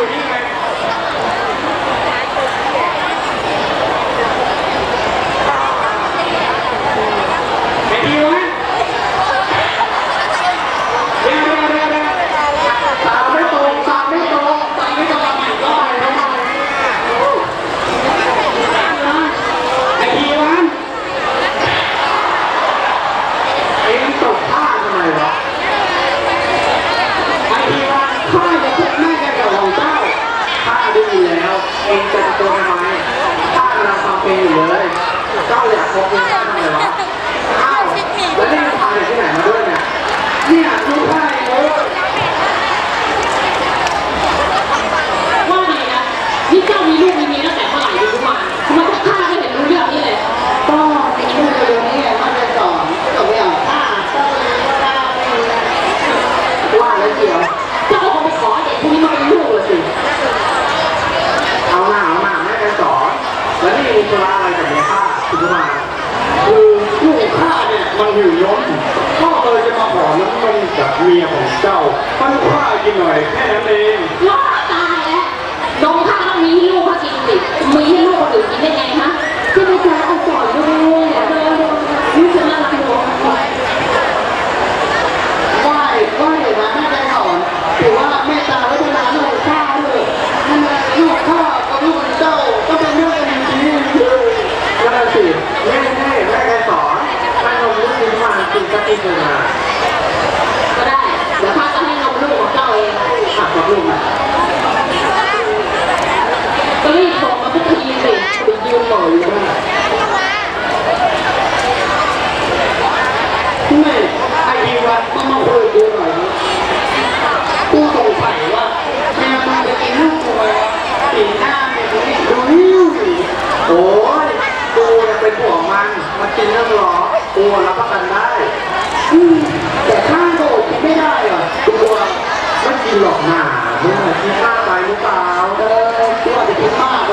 to eat. เมียของเจ้าปันผ้ากินหน่อยแค่นั้นเองว้าตายแล้วนมข้างต้องมีให้ลูกเขากินสิมีให้ลูกคนอื่นกินได้ไง อม่ไอดีวมามาคุยดูหน่อยกูสงสัว่าแม่มาจะกินลูกกูไหมสีหน้าแม่กูนี่ดูหิวโอ้ยกูเปห่วมันมากินน้ำหรอกูรับประกันได้แต่ข้าโดดกินไม่ได้เหรอตัวไม่กินหรอกหนาเมื่อกินข้าไปหรือเปล่าเออตัวจะกินมากไป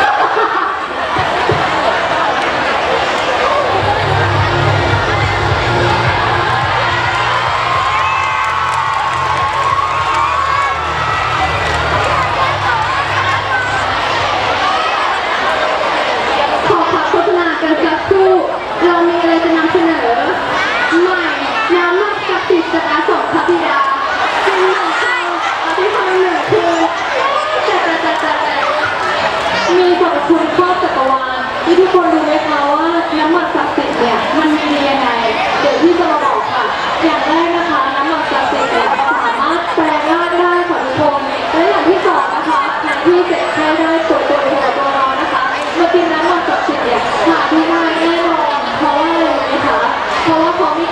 旁边。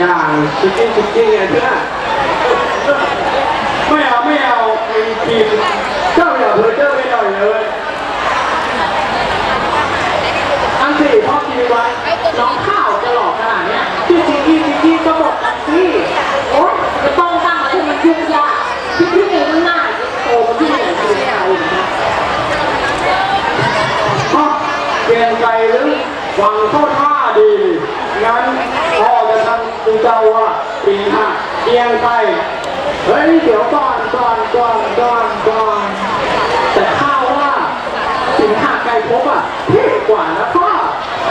อย่างจุกกี้คุกกี้ไงเพื่อไม่เอาไม่เอาไอ้ทีมเจ้าอย่าเพลเจอร์ไม่หน่อยเลยอันสี่พ่อทีมไว้น้องข้าวจะหลอกขนาดนี้ยพี่จิกกี้จิกกี้ก็บอกกันสิโอ๊ยจะต้องตั้งอะไรให้มันยุ่งยากพี่พี่เองมันน่าโตมันที่ไหนคือใครเปลี่ยนใจหรือหวังเข้าท่าดีงั้นพ่อ นะครับคุณเจ้าว่าปีห้าเอียงไปเฮ้ยเดี๋ยวก่อนก่อนก่อนก่อนก่อนแต่ข้าวว่าสิงหาไก่พบอะเท่กว่านะพ่อ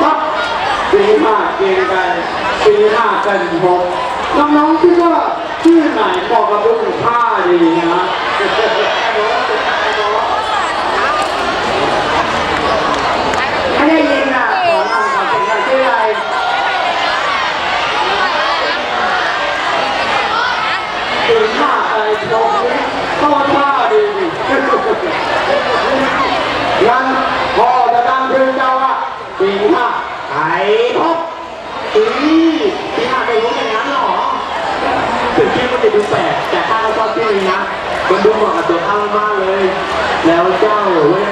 ปั๊บสิงหาเอียงกัตีห้ากันพบน้องๆคิดว่าชื่อไหนบอกกับลูกข้าดีนะ ก็ท่าดีงั้นพ่อจะตั้งชื่อเจ้าว่าสีห้าไอ้ทบอีปีห้าไปรู้อย่างนั้นหรอถึงชื่อมันจะดูแปลกแต่ข้าก็ชอบชื่อนี้นะมันดูเหมาะกับตัวข้ามากเลย แล้วเจ้าเว้ย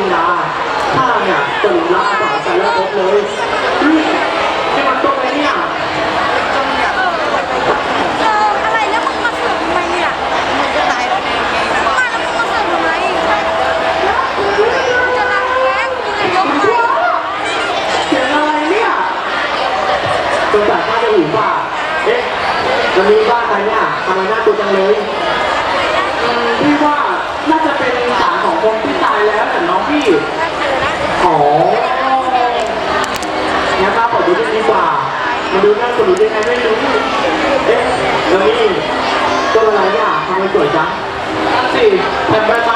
วิาข้าเนี่ยตื่นล่าสาวสารพบเลยนี่จะมตรงไหนเนี่ยเอออะไรเนี่มึงมาเสือกทำไมเนี่ยมึงจะตายแล้นมแล้วมึงมาเสือกทำไมข้าจะรักแม่เจ้าอะไรเนี่ยตัวจากข้าจะหรืปล่าเอ๊ะจะมีบ้านใครเนี่ยทำไมหน้ากูจังเลย ของงั้นมาขอดูด้วดีกว่า มาดูหน้าคนดูด้ยังไงไม่รู้เอ๊ะแล้วนี่ตัวอะไรอะทำไมสวยจังสี่แผ่นใบ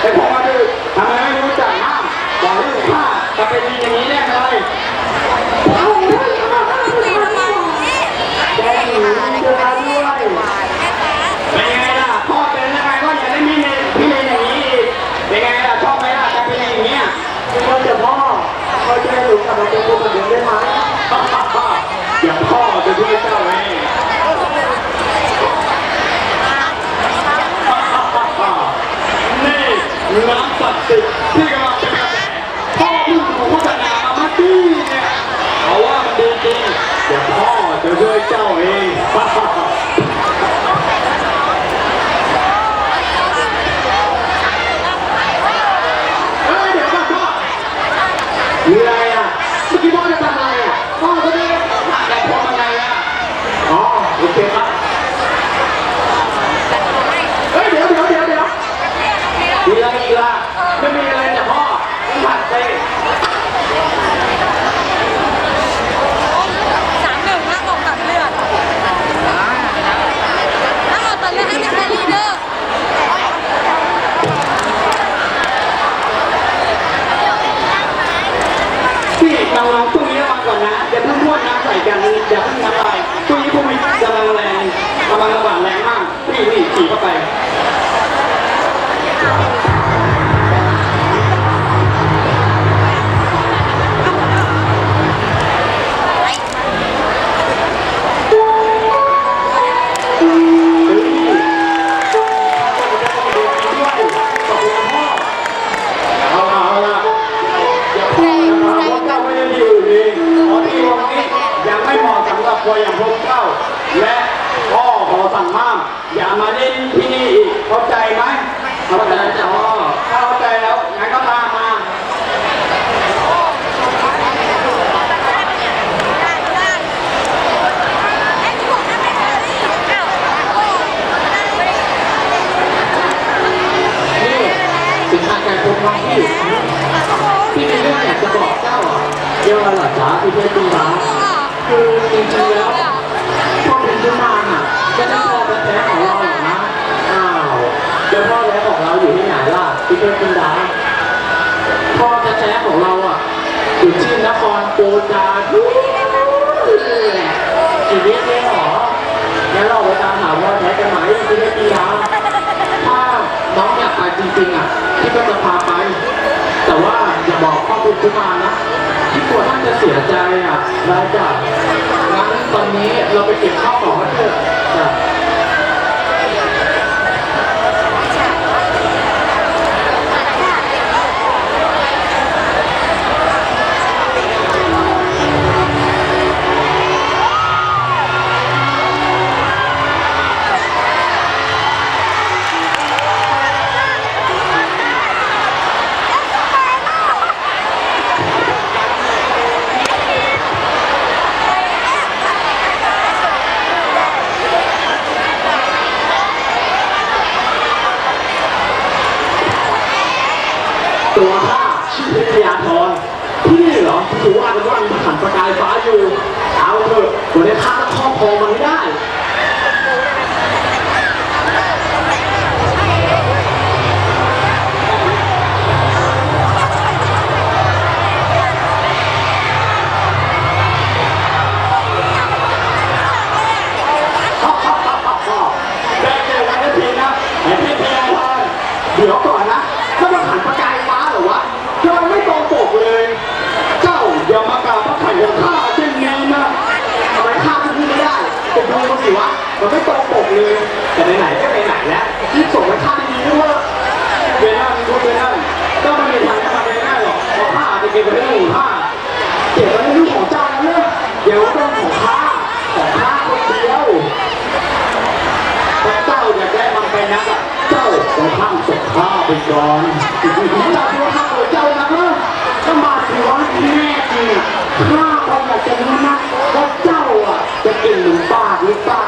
ไอ้พวกมันดื้อทำไมไม่รู้จักห้ามบอกลูกข้าจะเป็นอย่างนี้ได้ไแกหนีเจอมาด้วยเป็นไงล่ะพ่อเป็นยังไงก็อย่าได้มีเนรพี่เนนี้เป็นไงล่ะชอบไหมล่ะแกเป็นย่งงี้ยพ่อจะพ่อพ่อจะให้หนูกลับมาเป็นคนเหมือได้ไหมอย่าพ่อจะช่วยเจ้าเอง ร้านศักดิ์สิทธิ์ที่กำลัง ชีวิตเนี่ยหรอแล้วเราไปตามหาว่าแท้จะหมายคือได้ปียาถ้าน้องอยากไปจริงๆอะพี่ก็จะพาไป แต่ว่าอย่าบอกพ่อคุณคุมานะพี่กลัวท่านจะเสียใจอะรายจ่ายงั้นตอนนี้เราไปเก็บข้าวของกันเถอะะ พิทยาธรพี่เหรอถือว่าจะต้องหันประกายฟ้าอยู่ เอาเถอะวันนี้ข้าครอบครองมันไม่ได้เดี๋ยวก่อน ว่ามันึงแต่ไหนๆก็ไหนๆแล้วที่ส่งไปท่าดีๆด้วยเวียนหน้ามีทุกเวนหน้าก็ไม่มีทางจะมาเวียนหน้าหรอกเพราะข้าอาจจะเก็บไปได้หนึ่ผ้าเก็บไว้ในลูกของเจ้านะเนี่ยเดี๋ยวต้องของข้าของข้าคนเดียวถ้าเจ้าอยากได้มันไปนะเจ้าต้องข้ามศพข้าไปก่อนจ้าที่ว่าข้าเจ้านะเนาะก็มาถือว่าแน่จริงข้าก็อยากจะรู้นะว่าเจ้าอะจะกินหรือเปล่าหรือเปล่า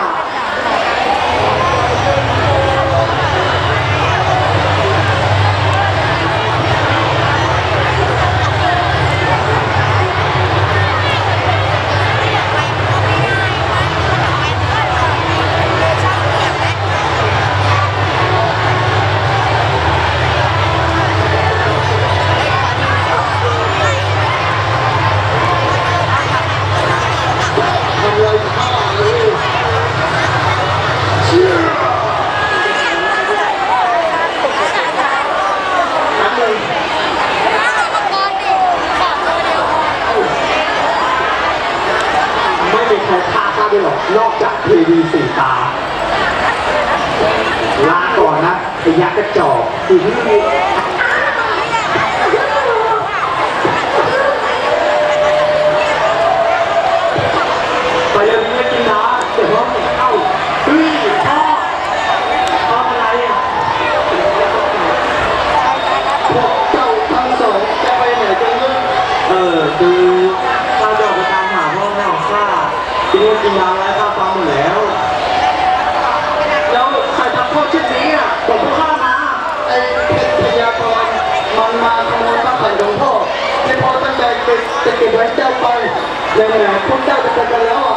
ทำเลยข้าเลย นับเลย มังกรดิขอตัวเดียว ไม่มีใคร ฆ่หรอกนอกจากเทวีสีตาลาก่อนนะพยักกระจอกอือหือไปเร็วนี้ไม่กินนะเดี๋ยวพ่อเข้าเฮ้ยพ่อพ่อเป็นไรอะ พวกเจ้าทั้งสองจะไปไหนกันเนี่ย เออคือข้าจะออกไปตามหาพ่อแม่ของข้าที่นี่กินยาไว้ข้าฟังหมดแล้ว แล้วใครทำโทษเช่นนี้อะบอกพวกข้ามา ไอ้เพชรพยากรมันมาขโมยพระขันของพ่อที่พ่อตั้งใจไปจะเก็บไว้เจ้าไป แล้